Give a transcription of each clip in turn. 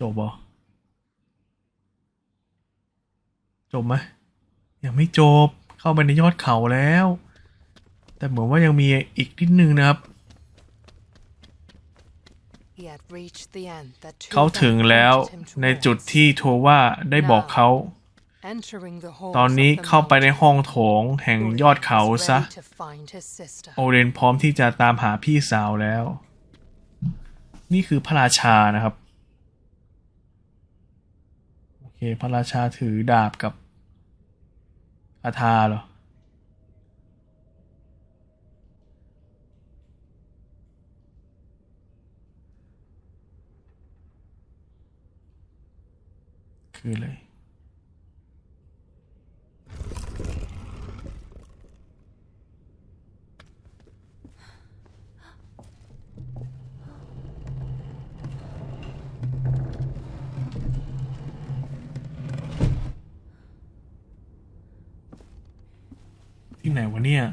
จบเหรอจบไหมยังไม่จบเข้าไปในยอดเขาแล้ว แต่เหมือนว่ายังมีอีกนิดนึงนะครับ He had reached the end that เขาถึงแล้วในจุดที่โทว่าได้บอกเขา entering the halls ตอนนี้ of the เข้าไปใน mountain, ห้องโถงแห่งยอดเขา was ซะ ready to find his sister. โอเรนพร้อมที่จะตามหาพี่สาวแล้ว นี่คือพระราชานะครับโอ เค พระราชาถือดาบกับอาทาเหรอ คืออะไไหนวะเนี่ย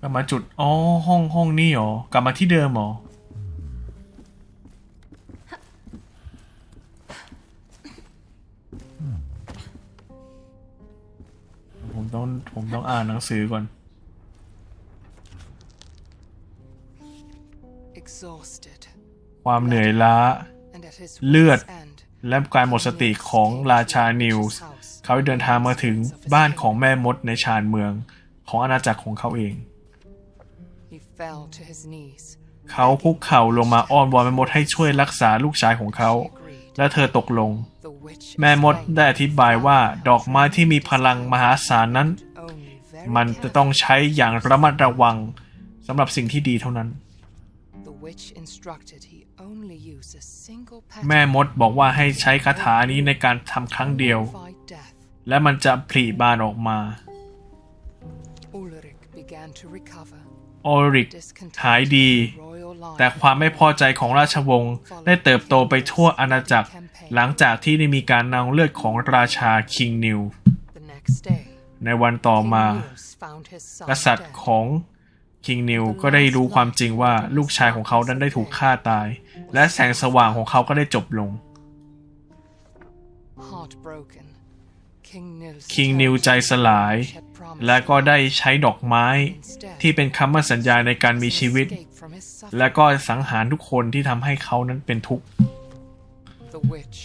กลับมาจุด อ๋อ ห้องห้องนี่เหรอ กลับมาที่เดิมเหรอ ผมต้อง ผมต้องอ่านหนังสือก่อน Exhausted ความเหนื่อยล้า and at his เลือด wit's end, และการหมดสติของราชานิวส์เขาเดินทางมาถึงบ้านของแม่มดในชานเมืองของอาณาจักรของเขาเอง he fell to his knees. เขาคุกเข่าลงมาอ้อนวอนแม่มดให้ช่วยรักษาลูกชายของเขา และเธอตกลง The witch แม่มด explained ได้อธิบายว่าดอกไม้ที่มีพลังมหาศาลนั้น only very มันจะต้องใช้อย่างระมัดระวังสำหรับสิ่งที่ดีเท่านั้น carefully. The witch instructed he only use a single แม่ petal มดบอกว่าให้ใช้คาถานี้ในการทำครั้งเดียว fight death. และมันจะผลิบานออกมา Ulrich began to recover. โอริก Discontent หายดี with the royal line แต่ความไม่พอใจของราชวงศ์ได้เติบโตไปทั่วอาณาจักร หลังจากที่ได้มีการนองเลือดของราชาคิงนิว The next day, ในวันต่อ King มา Niels found his son กษัตริย์ dead. ของ คิงนิวก็ได้รู้ความจริงว่าลูกชายของเขานั้นได้ถูกฆ่าตาย และแสงสว่างของเขาก็ได้จบลง Heartbroken, King Niels คิงนิวใจสลาย had promised และก็ได้ใช้ดอกไม้ instead ที่เป็นคำมั่นสัญญาในการมีชีวิต escape from his suffering. และก็สังหารทุกคนที่ทำให้เขานั้นเป็นทุกข์ The witch,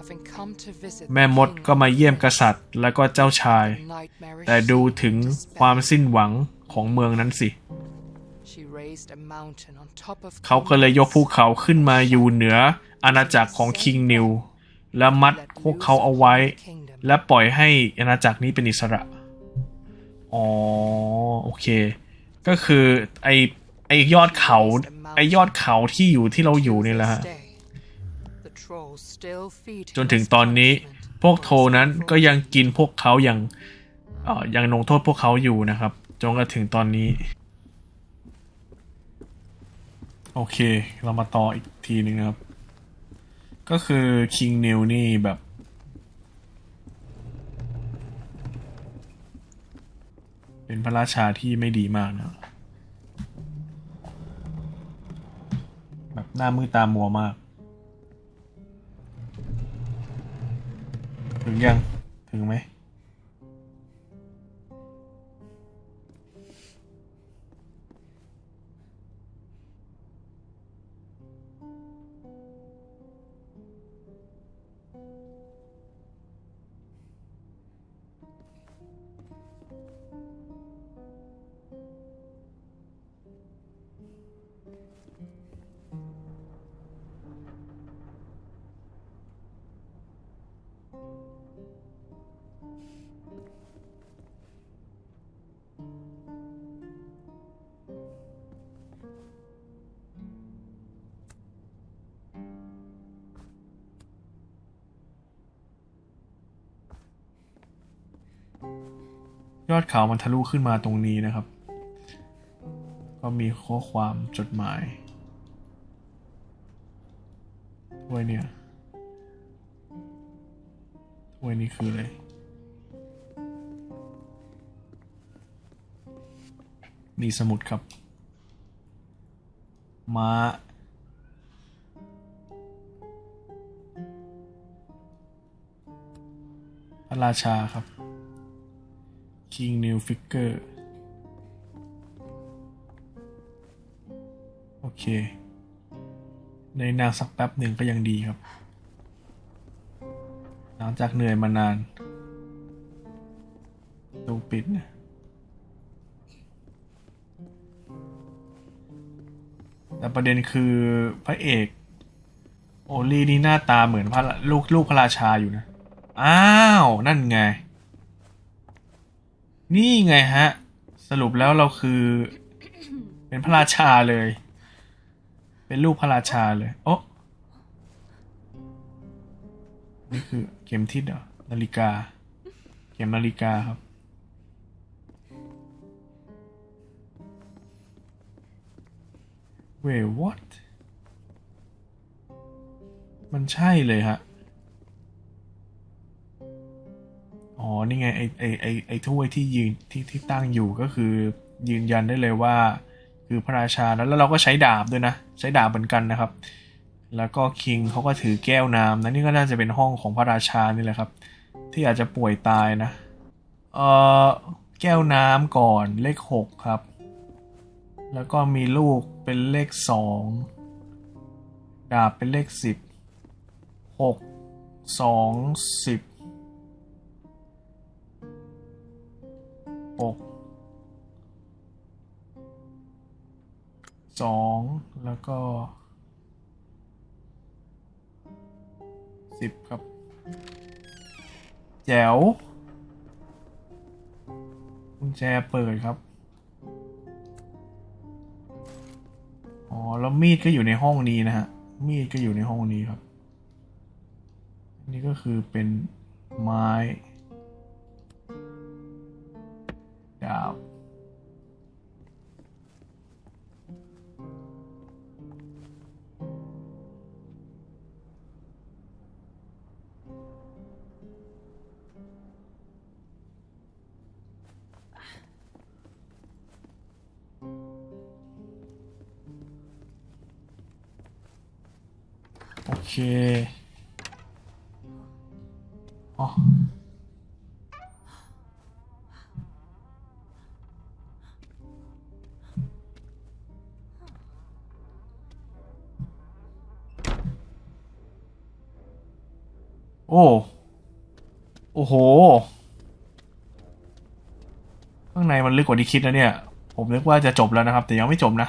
having come to visit แม่ the มด king ก็มาเยี่ยมกษัตริย์และก็เจ้าชาย in nightmarish แต่ดูถึง despair. ความสิ้นหวัง ของเมืองนั้นสิ She raised a mountain on top of เขาก็เลยยกภูเขาขึ้นมาอยู่เหนืออาณาจักรของคิงนิว และมัดพวกเขาเอาไว้ และปล่อยให้อาณาจักรนี้เป็นอิสระ อ๋อ โอเค ก็คือไอไอยอดเขา ไอยอดเขาที่อยู่ที่เราอยู่นี่แหละฮะ The trolls still feed จนถึงตอนนี้พวกโทนั้นก็ยังกินพวกเขาอย่างเอ่อยังลงโทษพวกเขาอยู่นะครับ จนกระถึงตอนนี้ โอเค เรามาต่ออีกทีหนึ่งนะครับ ก็คือคิงนิวนี่แบบ เป็นพระราชาที่ไม่ดีมากนะแบบหน้ามือตามัวมากถึงยัง ถึงไหม ยอดเขามันทะลุขึ้นมาตรงนี้นะครับ ก็มีข้อความจดหมายถ้วยเนี่ยถ้วยนี้คืออะไรมีสมุดครับ ม้า พระราชาครับ King New Figure โอเค ในนางสักแป๊บหนึ่งก็ยังดีครับ หลังจากเหนื่อยมานานตูปิดนะแต่ประเด็นคือพระเอก โอลี่นี่หน้าตาเหมือนพระลูกลูกพระราชาอยู่นะ อ้าว นั่นไง นี่ไงฮะ สรุปแล้วเราคือ เป็นพระราชาเลย เป็นลูกพระราชาเลย โอ้นี่คือเข็มทิศเหรอนาฬิกา เข็มนาฬิกาครับ Wait what มันใช่เลยฮะ นี่ไงไอไอไอไอถ้วยที่ยืนที่ที่ตั้งอยู่ก็คือยืนยันได้เลยว่า คือพระราชาแล้วแล้วเราก็ใช้ดาบด้วยนะ ใช้ดาบเหมือนกันนะครับ แล้วก็คิงเขาก็ถือแก้วน้ำนะนี่ก็น่าจะเป็นห้องของพระราชานี่แหละครับ ที่อาจจะป่วยตายนะเออแก้วน้ำก่อนเลขหกครับ แล้วก็มีลูกเป็นเลขสองดาบเป็นเลขสิบหกสองสิบ หกสองแล้วก็สิบครับ แจ๋วกุญแจเปิดครับ อ๋อ แล้วมีดก็อยู่ในห้องนี้นะฮะ มีดก็อยู่ในห้องนี้ครับนนี้ก็คือเป็นไม้ ดา โอ้ โอ้โห ข้างในมันลึกกว่าที่คิดนะเนี่ย ผมนึกว่าจะจบแล้วนะครับ แต่ยังไม่จบนะ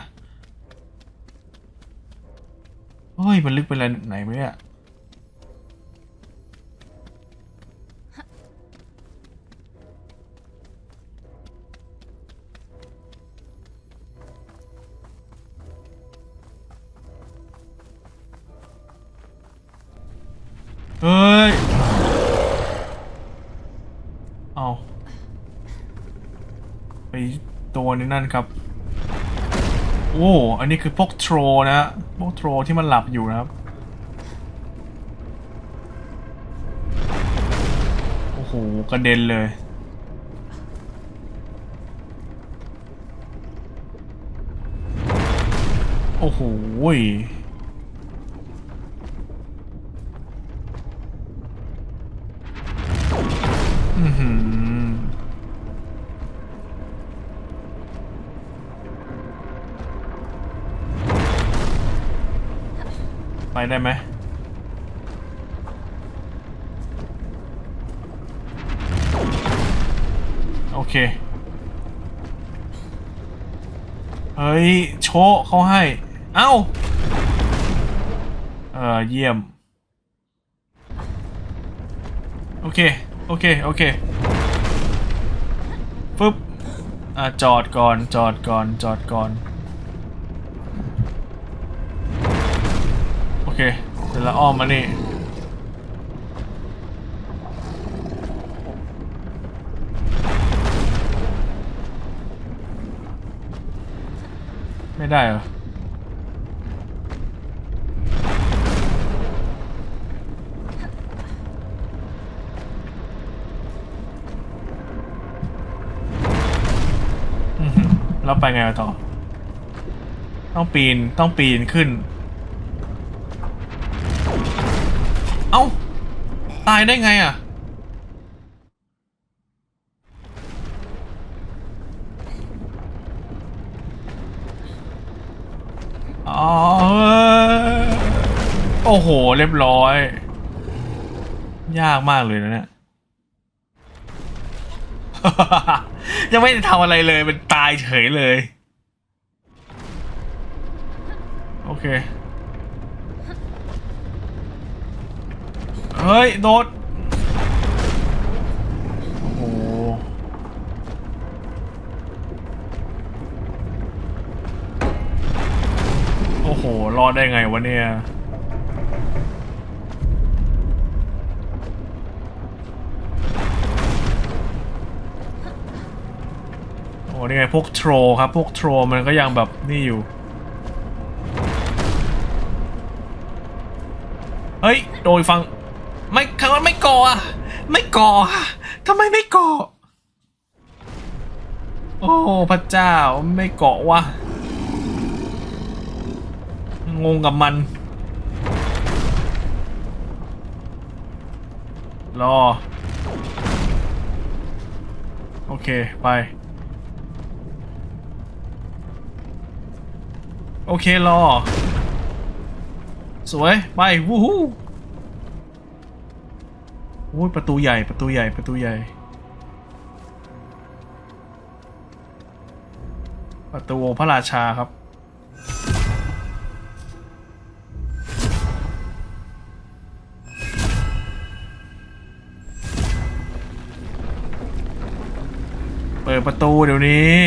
เฮ้ย มันลึกไปอะไรไหนไหมเนี่ย นั่นครับโอ้อันนี้คือพวกโทรนะฮะพวกโทรที่มันหลับอยู่นะครับโอ้โหกระเด็นเลยโอ้โห ไปได้ไหมโอเค เฮ้ย โชะเขาให้ เอ้า เออเยี่ยม โอเค โอเค โอเคปึ๊บ อะ จอดก่อน จอดก่อน จอดก่อน เค เสร็จแล้วอ้อมมานี่ไม่ได้เหรออือหือแล้วไปไงต่อ ต้องปีน ต้องปีนขึ้น ตายได้ไงอะ อ๋อ โอ้โห เรียบร้อย ยากมากเลยนะเนี่ย ยังไม่ได้ทำอะไรเลย มันตายเฉยเลย โอเค เฮ้ย โดด โอ้โห โอ้โห รอดได้ไงวะเนี่ย โอ้นี่ไงพวกโทรครับ พวกโทรมันก็ยังแบบนี่อยู่ เฮ้ย โดยฟัง ไม่ครั้งนั้นไม่ก่ออะไม่ก่ออะทำไมไม่ก่อ โอ้พระเจ้าไม่เกาะวะงงกับมัน รอ โอเค ไป โอเค รอ สวย ไป วู้ฮู้ โอ้ยประตูใหญ่ประตูใหญ่ประตูใหญ่ ประตูพระราชาครับ เปิดประตูเดี๋ยวนี้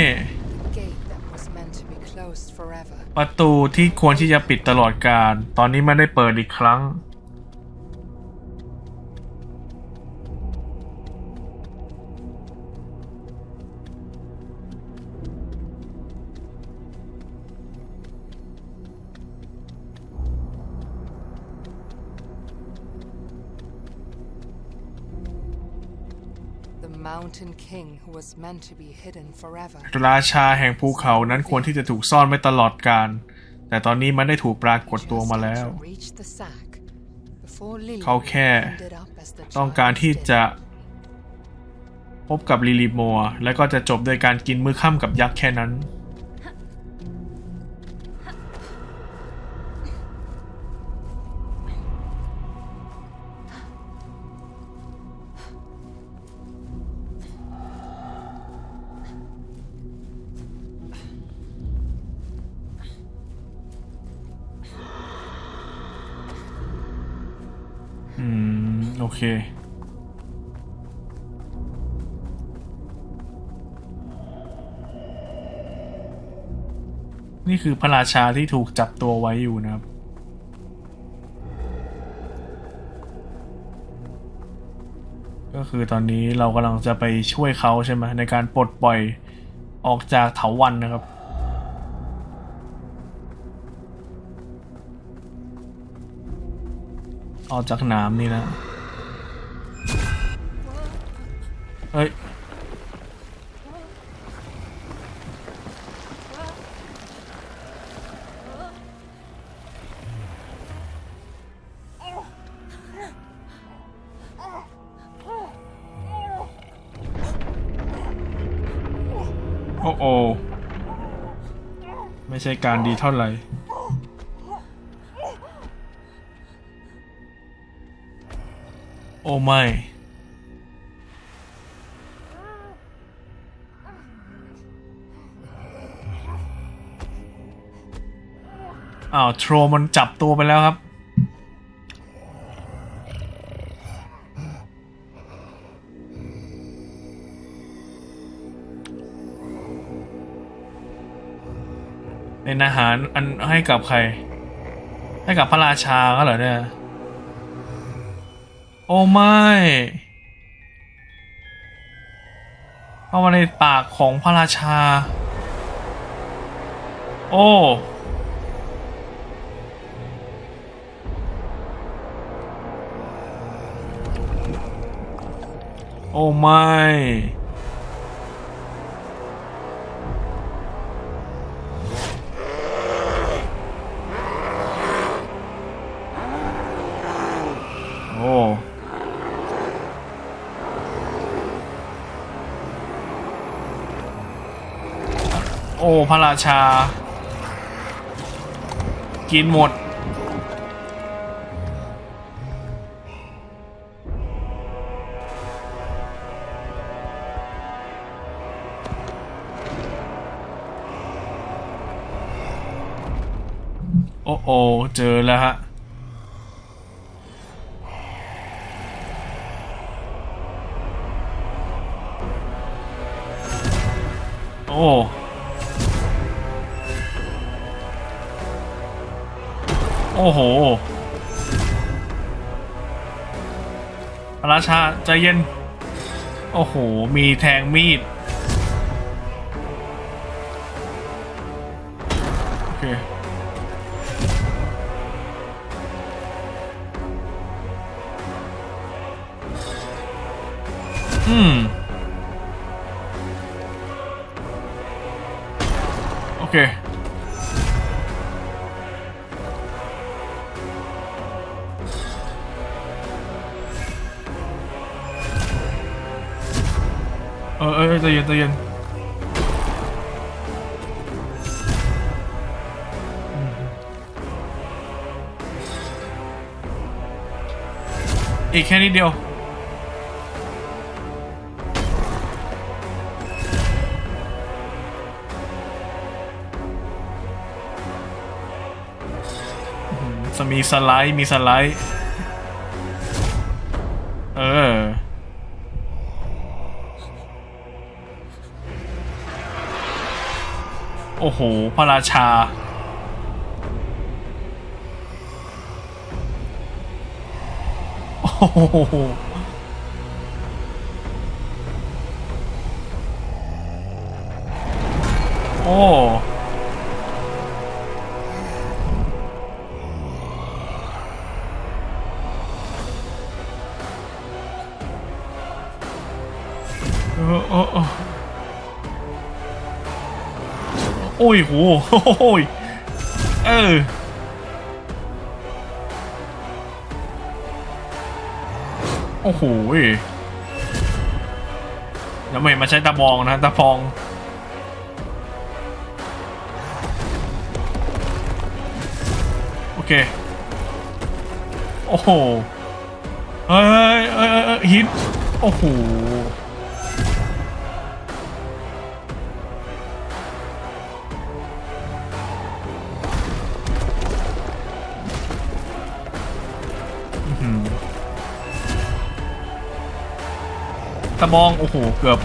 Gate that was meant to be closed forever. ประตูที่ควรที่จะปิดตลอดการ ตอนนี้ไม่ได้เปิดอีกครั้ง ราชาแห่งภูเขานั้นควรที่จะถูกซ่อนไว้ตลอดการแต่ตอนนี้มันได้ถูกปรากฏตัวมาแล้ว Just had to reach the sack before Lily เขาแค่ ended up as the ต้องการ giant ที่ did. จะพบกับลิลิมัวและก็จะจบโดยการกินมื้อค่ำกับยักษ์แค่นั้น อเค นี่คือพระราชาที่ถูกจับตัวไว้อยู่นะครับก็คือตอนนี้เรากำลังจะไปช่วยเขาใช่ไหมในการปลดปล่อยออกจากเถาวันนะครับ ออกจากน้ำนี่นะ เฮ้ย โอ้โอไม่ใช่การดีเท่าไหร่โอ้ไม่ อ้าวโทรมันจับตัวไปแล้วครับ เป็นอาหารอันให้กับใคร ให้กับพระราชาก็เหรอเนี่ย โอ้ไม่เข้ามาในปากของพระราชา โอ้ โอ้ไม่ โอ้โอ้พระราชา กินหมด โอ้โอเจอแล้วฮะ โอ้โอ้โหพระราชาใจเย็น โอ้โห มีแทงมีด อืม โอเค เออเออใจเย็นใจเย็นอีกแค่นิดเดียว มีสไลด์มีสไลด์ เออ โอ้โห พระราชา โอ้โหโอ้ อ้ยโหโอ้ยเออโอ้โหแล้วไม่มาใช้ตะบองนะตะพองโอเคโอ้โหเฮ้ยเอ้ยเอ้ยเอ้ยฮิตโอ้โห ตะบองโอ้โหเกือบ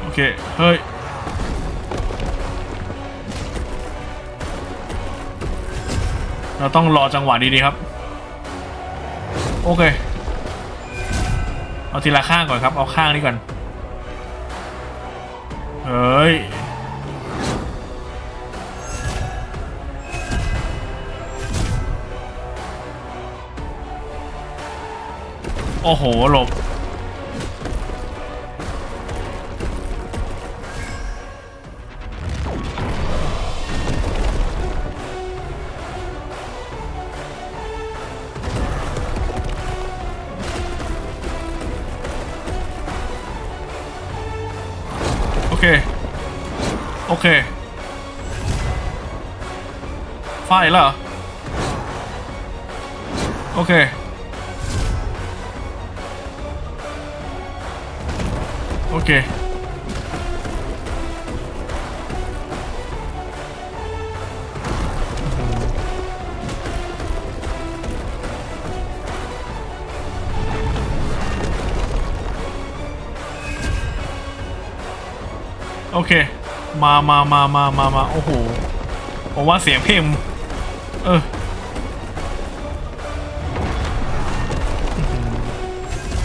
โอเค เฮ้ยเราต้องรอจังหวะดีๆครับ อเค เอาทีละข้างก่อนครับ เอาข้างนี้ก่อน เฮ้ย โอ้โห หลบ คไฟแล้วเหรอ โอเค โอเคโอเค มามามามามามาโอ้โห ผมว่าเสียงเพลงเออ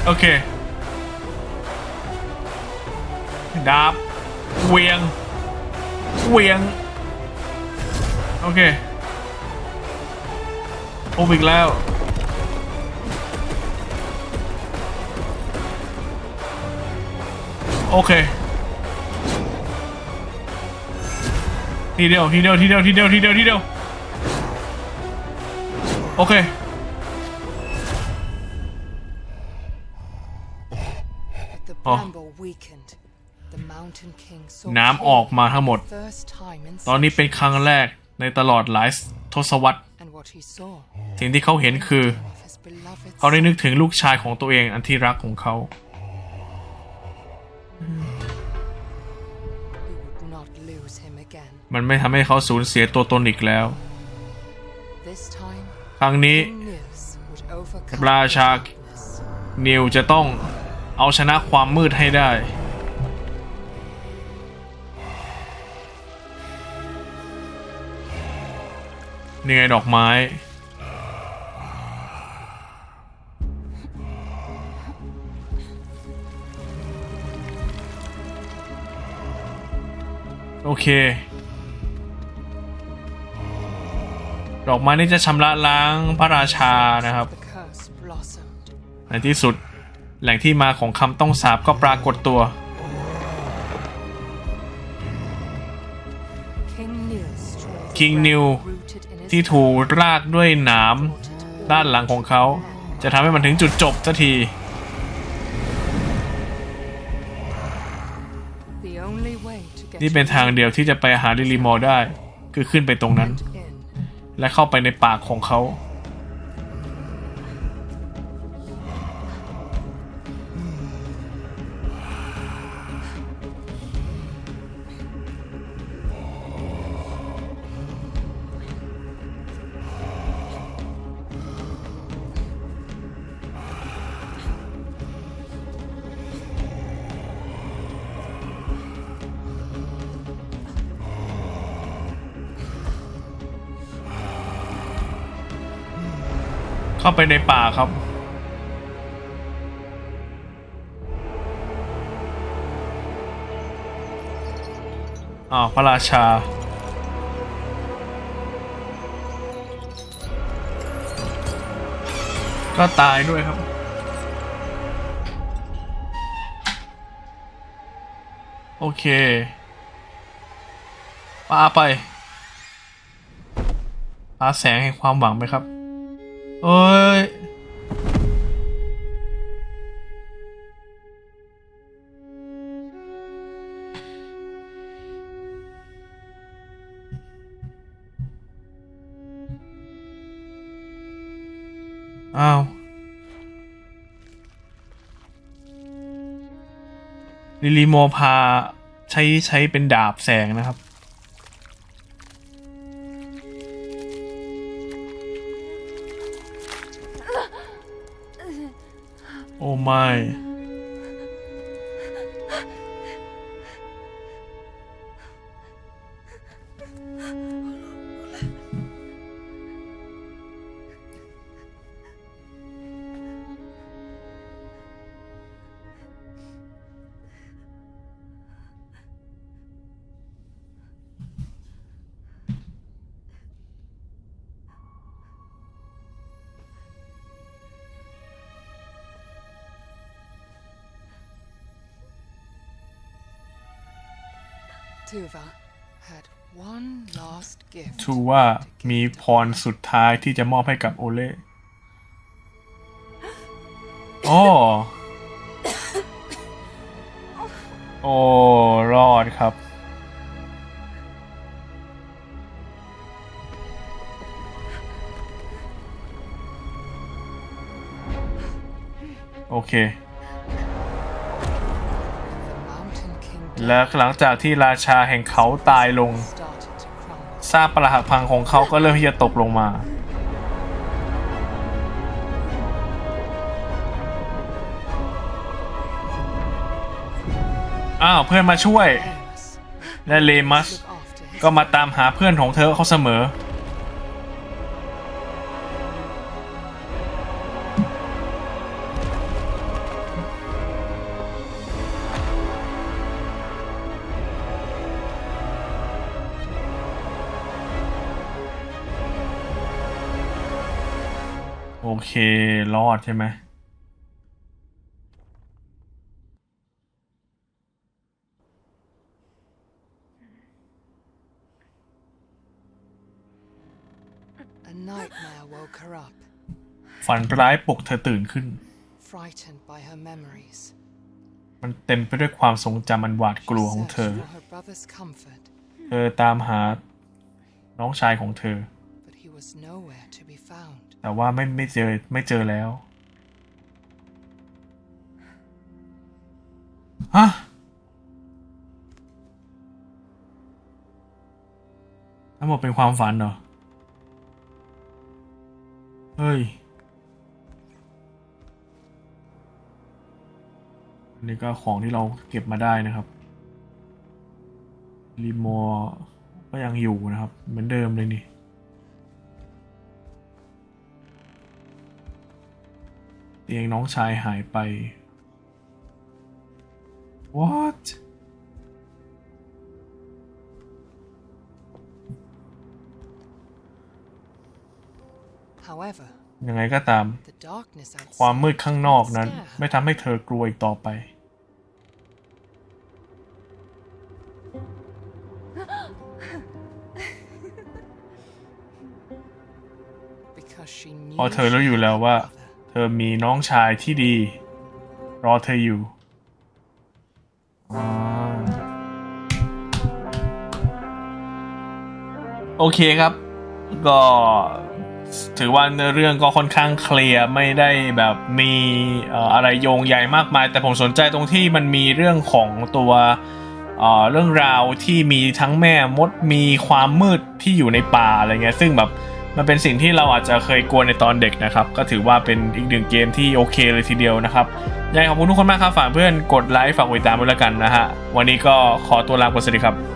โอเคดาบเวียงเวียง โอเคโอบอีกแล้ว โอเค ทีเดียวทีเดียวทีเดียวทีเดียวทีเดียวทีเดียวโอเค But the Oh. bramble weakened. The Mountain King saw น้ำออกมาทั้งหมด first time in ตอนนี้เป็นครั้งแรกในตลอดหลายทศวรรษ and what he saw สิ่งที่เขาเห็นคือ of his beloved เขาได้นึกถึงลูกชายของตัวเองอันที่รักของเขา มันไม่ทำให้เขาสูญเสียตัวตนอีกแล้ว This time, ครั้งนี้ King Nils would overcome รา the ชา darkness. นิวจะต้องเอาชนะความมืดให้ได้ เหนื่อยดอกไม้ โอเค ดอกไม้นี่จะชำระล้างพระราชานะครับ The curse blossomed. ในที่สุดแหล่งที่มาของคำต้องสาบก็ปรากฏตัว King Nils strove King well, Nil rooted in his ที่ถูกรากด้วยหนามด้านหลังของเขา จะทำให้มันถึงจุดจบสักที The only way to get นี่เป็นทางเดียวที่จะไปหาลิลิมอร์ได้ คือขึ้นไปตรงนั้น in และเข้าไปในปากของเขา เข้าไปในป่าครับ อ้าวพระราชา ก็ตายด้วยครับโอเคปาไปปาแสงแห่งความหวังไหมครับ เอ้ยอ้าวลิลิโมพาใช้ใช้เป็นดาบแสงนะครับ โ Tuva had one last gift ชูว่ามีพรสุดท้ายที่จะมอบให้กับโอเล่โอ้โอ้รอดครับ โอเค และหลังจากที่ราชาแห่งเขาตายลงซากปรักหักพังของเขาก็เริ่มที่จะตกลงมา อ้าวเพื่อนมาช่วย และเลมัสก็มาตามหาเพื่อนของเธอเขาเสมอ เค รอดใช่ไหมฝันร้ายปลุกเธอตื่นขึ้น มันเต็มไปด้วยความทรงจำมันหวาดกลัวของเธอ เธอตามหาน้องชายของเธอ was nowhere to be found. แต่ว่าไม่ไม่เจอไม่เจอแล้วฮะทั้งหมดเป็นความฝันเหรอ เฮ้ย อันนี้ก็ของที่เราเก็บมาได้นะครับรีโมก็ยังอยู่นะครับ เหมือนเดิมเลยนี่ เตียงน้องชายหายไป what However, ยังไงก็ตาม the darkness ความมืด outside ข้างนอกนั้น scare her. ไม่ทำให้เธอกลัวอีกต่อไป because she knew เพราะเธอรู้อยู่แล้วว่า เธอมีน้องชายที่ดี รอเธออยู่ โอเคครับ ก็ถือว่าเนื้อเรื่องก็ค่อนข้างเคลียร์ไม่ได้แบบมีอะไรโยงใยมากมาย แต่ผมสนใจตรงที่มันมีเรื่องของตัวเรื่องราวที่มีทั้งแม่มดมีความมืดที่อยู่ในป่าอะไรเงี้ยซึ่งแบบ มันเป็นสิ่งที่เราอาจจะเคยกลัวในตอนเด็กนะครับ ก็ถือว่าเป็นอีกหนึ่งเกมที่โอเคเลยทีเดียวนะครับยังไงขอบคุณทุกคนมากครับฝากเพื่อนกดไลค์ฝากติดตามด้วยแล้วกันนะฮะวันนี้ก็ขอตัวลาไปสวัสดีครับ